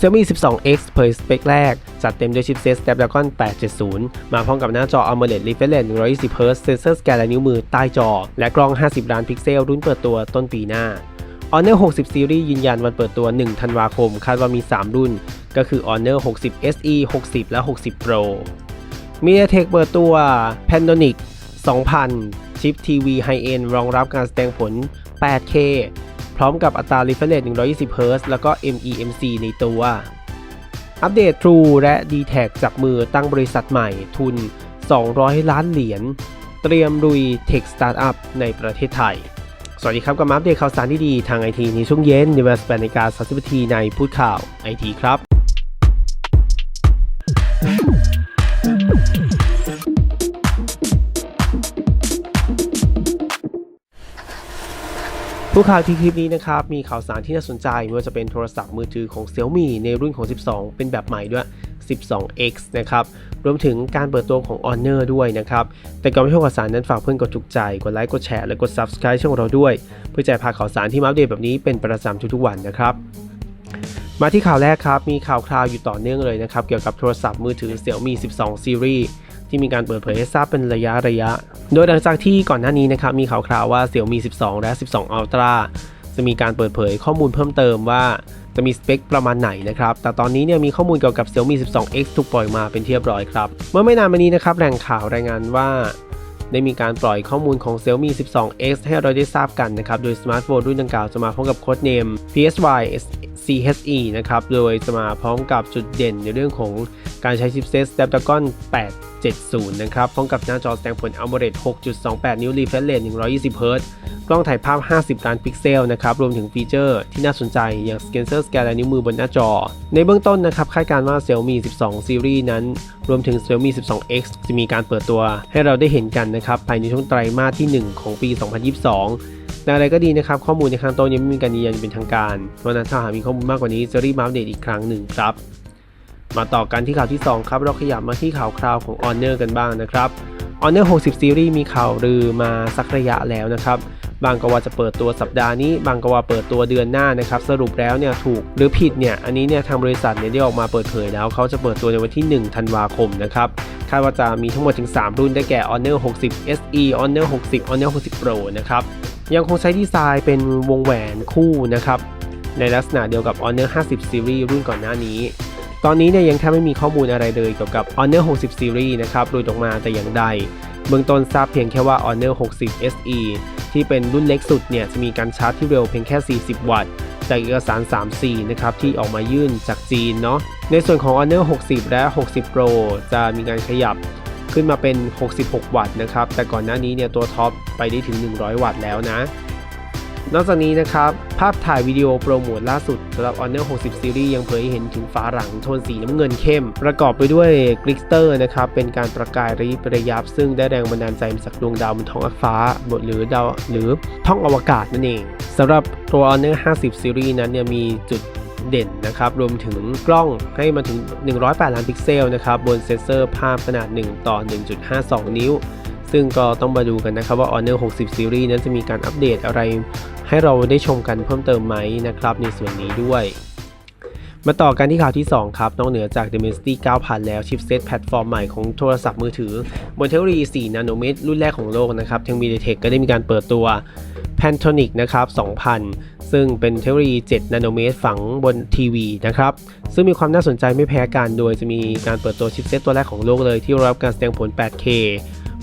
Xiaomi 12X เผยสเปคแรก จัดเต็มด้วยชิปเซต Snapdragon 870 มาพร้อมกับหน้าจอ AMOLED Refresh 120Hz เซนเซอร์สแกนลายนิ้วมือใต้จอ และกล้อง 50 ล้านพิกเซล รุ่นเปิดตัวต้นปีหน้า Honor 60 Series ยืนยันวันเปิดตัว 1 ธันวาคม คาดว่ามี 3 รุ่น ก็คือ Honor 60 SE 60 และ 60 Pro MediaTek เปิดตัว Panasonic 2000 ชิปทีวีไฮเอ็นรองรับการแสดงผล 8K พร้อมกับอัตรา refresh rate 120Hz แล้วก็ MEMC ในตัว อัปเดต True และ d t แทจับมือตั้งบริษัทใหม่ทุน 200 ล้านเหรียญ เตรียมลุย Tech Startup ในประเทศไทย สวัสดีครับกับมาอัปเดตข่าวสารที่ดีทางไอทีในช่วงเย็นในเวลา8นาฬิกา30นาทีในพูดข่าวไอทีครับ ผู้ข่าวที่คลิปนี้นะครับ มีข่าวสารที่น่าสนใจไม่ว่าจะเป็นโทรศัพท์มือถือของ Xiaomi ในรุ่นของ 12 เป็นแบบใหม่ด้วย 12X นะครับ รวมถึงการเปิดตัวของ Honor ด้วยนะครับ แต่ก่อนไปชมข่าวสารนั้นฝากเพื่อนกดถูกใจ กดไลค์ กดแชร์ และกด Subscribe ช่องเราด้วย เพื่อจะพาข่าวสารที่มาอัปเดตแบบนี้เป็นประจำทุกๆวันนะครับมาที่ข่าวแรกครับ มีข่าวคราวอยู่ต่อเนื่องเลยนะครับ เกี่ยวกับโทรศัพท์มือถือ Xiaomi 12 Series ที่มีการเปิดเผยให้ทราบเป็นระยะระยะ โดยหลังจากที่ก่อนหน้านี้นะครับมีข่าวคราวว่า Xiaomi 12 และ 12 Ultra จะมีการเปิดเผยข้อมูลเพิ่มเติมว่าจะมีสเปคประมาณไหนนะครับ แต่ตอนนี้เนี่ยมีข้อมูลเกี่ยวกับ Xiaomi 12X ถูกปล่อยมาเป็นที่เรียบร้อยครับ เมื่อไม่นานมานี้นะครับแหล่งข่าวรายงานว่าได้มีการปล่อยข้อมูลของ Xiaomi 12X ให้เราได้ทราบกันนะครับ โดยสมาร์ทโฟนรุ่นดังกล่าวจะมาพร้อมกับโค้ดเนม PSY CHE นะครับ โดยจะมาพร้อมกับจุดเด่นในเรื่องของการใช้ชิปเซต Snapdragon 870 นะครับ พร้อมกับหน้าจอแสดงผล AMOLED 6.28 นิ้ว refresh rate 120Hz กล้องถ่ายภาพ 50 ล้านพิกเซลนะครับ รวมถึงฟีเจอร์ที่น่าสนใจอย่าง Sensor Scan ลายนิ้วมือบนหน้าจอ ในเบื้องต้นนะครับคาดการณ์ว่า Xiaomi 12 Series นั้น รวมถึง Xiaomi 12X จะมีการเปิดตัวให้เราได้เห็นกันนะครับภายในช่วงไตรมาสที่ 1 ของปี 2022 แต่อะไรก็ดีนะครับ ข้อมูลในข้างต้นยังไม่มีการยืนยันเป็นทางการ เพราะฉะนั้นถ้าหากมีข้อมูลมากกว่านี้จะรีบมาอัปเดตอีกครั้งหนึ่งครับ มาต่อกันที่ข่าวที่ 2 ครับ เราขยับมาที่ข่าวคราวของ Honor กันบ้างนะครับ Honor 60 Series มีข่าวลือมาสักระยะแล้วนะครับ บางก็ว่าจะเปิดตัวสัปดาห์นี้ บางก็ว่าเปิดตัวเดือนหน้านะครับ สรุปแล้วเนี่ยถูกหรือผิดเนี่ย อันนี้เนี่ยทางบริษัทเนี่ยได้ออกมาเปิดเผยแล้ว เขาจะเปิดตัวในวันที่ 1 ธันวาคมนะครับ คาดว่าจะมีทั้งหมดถึง 3 รุ่นได้แก่ Honor 60 SE Honor 60 Honor 60 Pro นะครับ ยังคงใช้ดีไซน์เป็นวงแหวนคู่นะครับ ในลักษณะเดียวกับ Honor 50 Series รุ่นก่อนหน้านี้ ตอนนี้เนี่ยยังแทบไม่มีข้อมูลอะไรเลยเกี่ยวกับ Honor 60 Series นะครับหลุดออกมาแต่อย่างใด เบื้องต้นทราบเพียงแค่ว่า Honor 60 SE ที่เป็นรุ่นเล็กสุดเนี่ยจะมีการชาร์จที่เร็วเพียงแค่ 40 วัตต์จากเอกสาร 3C นะครับ ที่ออกมายื่นจากจีนเนาะ ในส่วนของ Honor 60 และ 60 Pro จะมีการขยับ ขึ้นมาเป็น 66 วัตต์นะครับ แต่ก่อนหน้านี้เนี่ยตัวท็อปไปได้ถึง 100 วัตต์แล้วนะ นอกจากนี้นะครับ ภาพถ่ายวิดีโอโปรโมทล่าสุดสำหรับ Honor 60 Series ยังเผยให้เห็นถึงฝาหลังโทนสีน้ำเงินเข้ม ประกอบไปด้วยกลิสเตอร์นะครับ เป็นการประกายระยิบระยับ ซึ่งได้แรงบันดาลใจมาจากดวงดาวบนท้องฟ้าหรือดาวหรือท้องอวกาศนั่นเองสำหรับตัว Honor 50 Series นั้นเนี่ยมีจุด เด่นนะครับ รวมถึงกล้องให้มาถึง 108 ล้านพิกเซลนะครับ บนเซนเซอร์ภาพขนาด 1 ต่อ 1.52 นิ้ว ซึ่งก็ต้องมาดูกันนะครับว่า Honor 60 Series นั้นจะมีการอัปเดตอะไรให้เราได้ชมกันเพิ่มเติมไหมนะครับในส่วนนี้ด้วย มาต่อกันที่ข่าวที่ 2 ครับ นอกเหนือจาก Dimensity 9000 แล้วชิปเซตแพลตฟอร์มใหม่ของโทรศัพท์มือถือบนเทคโนโลยี 4 นาโนเมตรรุ่นแรกของโลกนะครับทาง MediaTek ก็ได้มีการเปิดตัว Pantonic นะครับ 2000 ซึ่งเป็นเทคโนโลยี 7 นาโนเมตรฝังบนทีวีนะครับ ซึ่งมีความน่าสนใจไม่แพ้กันโดยจะมีการเปิดตัวชิปเซตตัวแรกของโลกเลยที่รองรับการแสดงผล 8K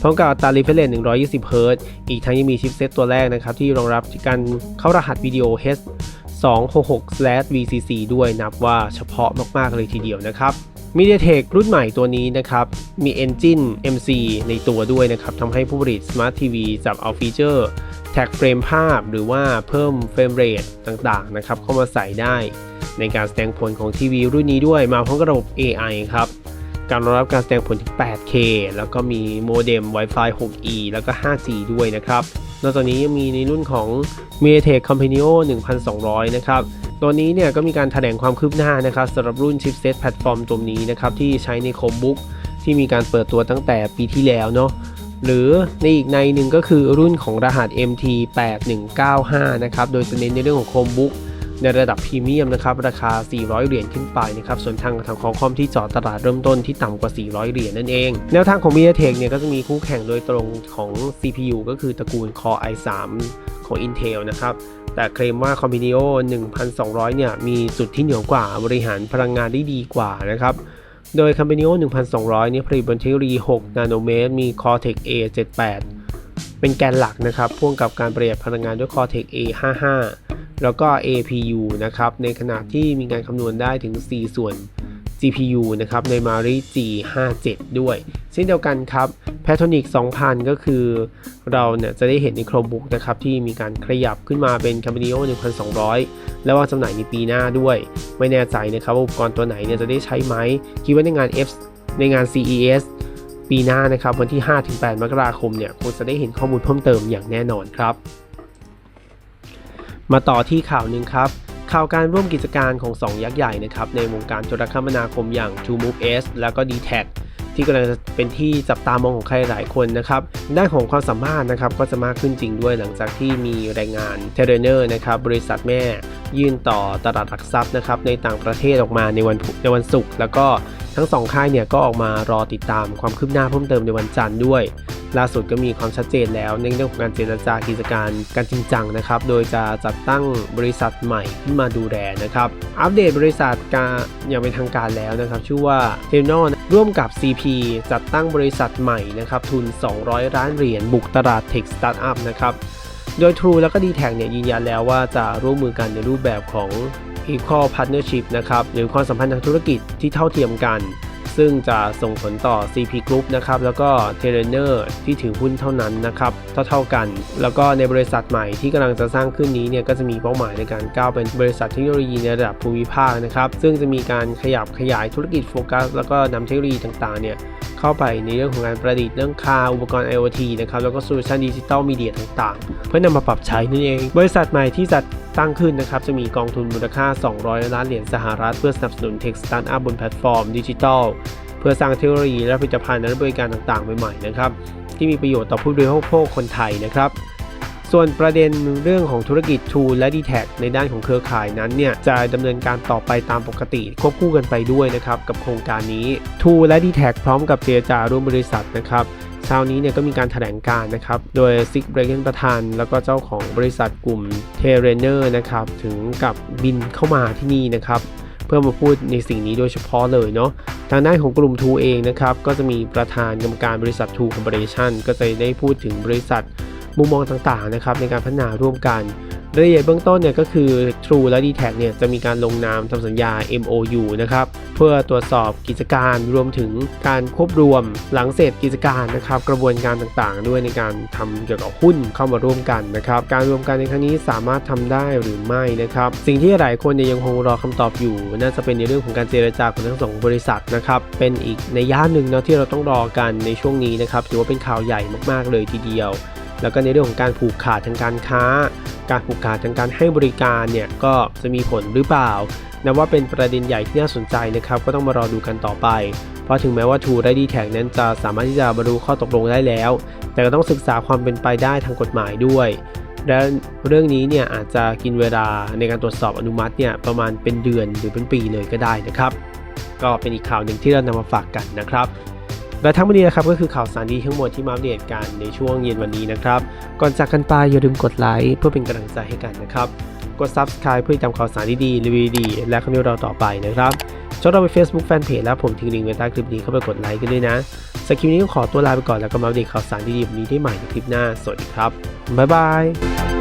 พร้อมกับอัตรา refresh rate 120 Hz อีกทั้งยังมีชิปเซตตัวแรกนะครับที่รองรับการเข้ารหัสวิดีโอ H 266/VCC ด้วยนับว่าเฉพาะมาก ๆ เลยทีเดียวนะครับ MediaTek รุ่นใหม่ตัวนี้นะครับ มี Engine MC ในตัวด้วยนะครับทำให้ผู้ผลิต Smart TV จับเอาฟีเจอร์ แท็กเฟรมภาพ หรือว่าเพิ่มเฟรมเรทต่างๆนะครับเข้ามาใส่ได้ ในการแสดงผลของทีวีรุ่นนี้ด้วยมาพร้อมกับระบบ AI ครับการรองรับการแสดงผลถึง 8K แล้วก็มีโมเด็ม Wi-Fi 6E แล้วก็ 5G ด้วยนะครับ นอกจากนี้ยังมีในรุ่นของ m i a t e c Companio 1200 นะครับ ตัวนี้เนี่ยก็มีการแถลงความคืบหน้านะครับสำหรับรุ่นชิปเซตแพลตฟอร์มตัวนี้นะครับที่ใช้ในโคมบุ๊กที่มีการเปิดตัวตั้งแต่ปีที่แล้วเนาะหรือในอีกในหนึ่งก็คือรุ่นของรหัส MT8195 นะครับ โดยจะเน้นในเรื่องของโคมบุ๊ก ในระดับพรีเมียมนะครับราคา 400 เหรียญขึ้นไปนะครับส่วนทางทางของคอมที่จอดตลาดเริ่มต้นที่ต่ำกว่า 400 เหรียญนั่นเอง แนวทางของ MediaTek เนี่ยก็จะมีคู่แข่งโดยตรงของ CPU ก็คือตระกูล Core i3 ของ Intel นะครับแต่เคลมว่า c o m p i n i o 1200 เนี่ยมีจุดที่เหนือกว่าบริหารพลังงานได้ดีกว่านะครับโดย c o m p i n i o 1200 เนี่ยผลิตบนเทคโนโลยี 6 นาโนเมตร มี Cortex A78 เป็นแกนหลักนะครับพ่วงกับการประหยัดพลังงานด้วย Cortex A55 แล้วก็ APU นะครับ ในขณะที่มีการคำนวณได้ถึง 4 ส่วน GPU นะครับ ใน Mari G57 ด้วย เช่นเดียวกันครับ p a t r o n i c 2000 ก็คือเราเนี่ยจะได้เห็นใน Chromebook นะครับ ที่มีการขยับขึ้นมาเป็น Cameo 1200 แล้ววางจำหน่ายในปีหน้าด้วย ไม่แน่ใจนะครับว่าอุปกรณ์ตัวไหนเนี่ยจะได้ใช้ไหมคิดว่าในงาน F ในงาน CES ปีหน้านะครับวันที่ 5-8 มกราคมเนี่ยคงจะได้เห็นข้อมูลเพิ่มเติมอย่างแน่นอนครับ มาต่อที่ข่าวหนึ่งครับ ข่าวการร่วมกิจการของ 2 ยักษ์ใหญ่นะครับในวงการโทรคมนาคมอย่าง TrueMove S แล้วก็ d t แท ที่กำลังจะเป็นที่จับตามองของใครหลายคนนะครับด้านของความสามารถนะครับก็จะมากขึ้นจริงด้วยหลังจากที่มีรายงาน t e r n e r นะครับบริษัทแม่ยื่นต่อตลาดหลักทรัพย์นะครับในต่างประเทศออกมาในวันในวันศุกร์แล้วก็ทั้งสองค่ายเนี่ยก็ออกมารอติดตามความคืบหน้าเพิ่มเติมในวันจันทร์ด้วย ล่าสุดก็มีความชัดเจนแล้วในเรื่องของการเจรจากิจการการจริงจังนะครับ โดยจะจัดตั้งบริษัทใหม่ขึ้นมาดูแลนะครับ อัปเดตบริษัทการอย่างเป็นทางการแล้วนะครับ ชื่อว่า t e n o ร่วมกับ CP จัดตั้งบริษัทใหม่นะครับทุน 200 ล้านเหรียญบุกตลาดเทคสตาร์ทอัพนะครับ โดย True แล้วก็ d t แทเนี่ยยืนยันแล้วว่าจะร่วมมือกันในรูปแบบของ Equal Partnership นะครับหรือความสัมพันธ์ทางธุรกิจที่เท่าเทียมกัน ซึ่งจะส่งผลต่อ CP Group นะครับแล้วก็ t e l e n e r ที่ถือหุ้นเท่านั้นนะครับเท่าๆกัน แล้วก็ในบริษัทใหม่ที่กำลังจะสร้างขึ้นนี้เนี่ยก็จะมีเป้าหมายในการก้าวเป็นบริษัทเทคโนโลยีในระดับภูมิภาคนะครับซึ่งจะมีการขยับขยายธุรกิจโฟกัส แล้วก็นำเทคโนโลยีต่างๆเนี่ยเข้าไปในเรื่องของการประดิษฐ์เรื่องคาอุปกรณ์ IoT นะครับแล้วก็โซลูชันดิจิตอลมีเดียต่างๆ เพื่อนำมาปรับใช้นั่นเอง บริษัทใหม่ที่จัด ตั้งขึ้นนะครับจะมีกองทุนมูลค่า 200 ล้านเหรียญสหรัฐ เพื่อสนับสนุนเทคสตาร์ทอัพบนแพลตฟอร์มดิจิทัลเพื่อสร้างเทคโนโลยีและผลิตภัณฑ์และบริการต่างๆ ใหม่ๆนะครับที่มีประโยชน์ต่อผู้บริโภคคนไทยนะครับ ส่วนประเด็นเรื่องของธุรกิจ True และ d t แทในด้านของเครือข่ายนั้นเนี่ยจะดำเนินการต่อไปตามปกติควบคู่กันไปด้วยนะครับกับโครงการนี้ True และ d t แทพร้อมกับเจรจาร่วมบริษัทนะครับเช้านี้เนี่ยก็มีการถแถลงการนะครับ โดยซิกเบรเกนประธาน แล้วก็เจ้าของบริษัทกลุ่มเทเรเนอร์นะครับถึงกับบินเข้ามาที่นี่นะครับเพื่อมาพูดในสิ่งนี้โดยเฉพาะเลยเนาะ ทางด้านของกลุ่มทูเองนะครับ ก็จะมีประธานกรรมการบริษัททูคอร์ปอเรชั่นก็จะได้พูดถึงบริษัท มุมมองต่างๆนะครับในการพัฒนาร่วมกันรายละเอียดเบื้องต้นเนี่ยก็คือ True และ d t แทเนี่ยจะมีการลงนามทำสัญญา MOU นะครับเพื่อตรวจสอบกิจการรวมถึงการควบรวมหลังเสร็จกิจการนะครับกระบวนการต่างๆ ด้วยในการทำเกี่ยวกับหุ้นเข้ามาร่วมกันนะครับการรวมกันในครั้งนี้สามารถทำได้หรือไม่นะครับสิ่งที่หลายคนเนี่ยยังคงรอคำตอบอยู่ น่าจะเป็นในเรื่องของการเจรจาของทั้งสองบริษัทนะครับเป็นอีกในย่านหนึ่งเนาะที่เราต้องรอกันในช่วงนี้นะครับถือว่าเป็นข่าวใหญ่มากๆเลยทีเดียว แล้วก็ในเรื่องของการผูกขาดทางการค้า การผูกขาดทางการให้บริการเนี่ยก็จะมีผลหรือเปล่านับว่าเป็นประเด็นใหญ่ที่น่าสนใจนะครับก็ต้องมารอดูกันต่อไป เพราะถึงแม้ว่า True และ d t แทนั้นจะสามารถที่จะบรรลุข้อตกลงได้แล้ว แต่ก็ต้องศึกษาความเป็นไปได้ทางกฎหมายด้วยและเรื่องนี้เนี่ยอาจจะกินเวลาในการตรวจสอบอนุมัติเนี่ยประมาณเป็นเดือนหรือเป็นปีเลยก็ได้นะครับ ก็เป็นอีกข่าวหนึ่งที่เรานำมาฝากกันนะครับ และทั้งหมดนี้นะครับก็คือข่าวสารดีทั้งหมดที่มาอัปเดตกันในช่วงเย็นวันนี้นะครับ ก่อนจากกันไปอย่าลืมกดไลค์เพื่อเป็นกำลังใจให้กันนะครับ กด Subscribe เพื่อติดตามข่าวสารดีๆรีวิวดีและคำนี้เราต่อไปนะครับชมเราไป Facebook Fanpage และผมทิ้งลิงก์ไว้ใต้คลิปนี้เข้าไปกดไลค์กันด้วยนะสำหรับคลิปนี้ก็ขอตัวลาไปก่อนแล้วก็มาอัปเดตข่าวสารดีๆแบบนี้ได้ใหม่ในคลิปหน้าสวัสดีครับบ๊ายบาย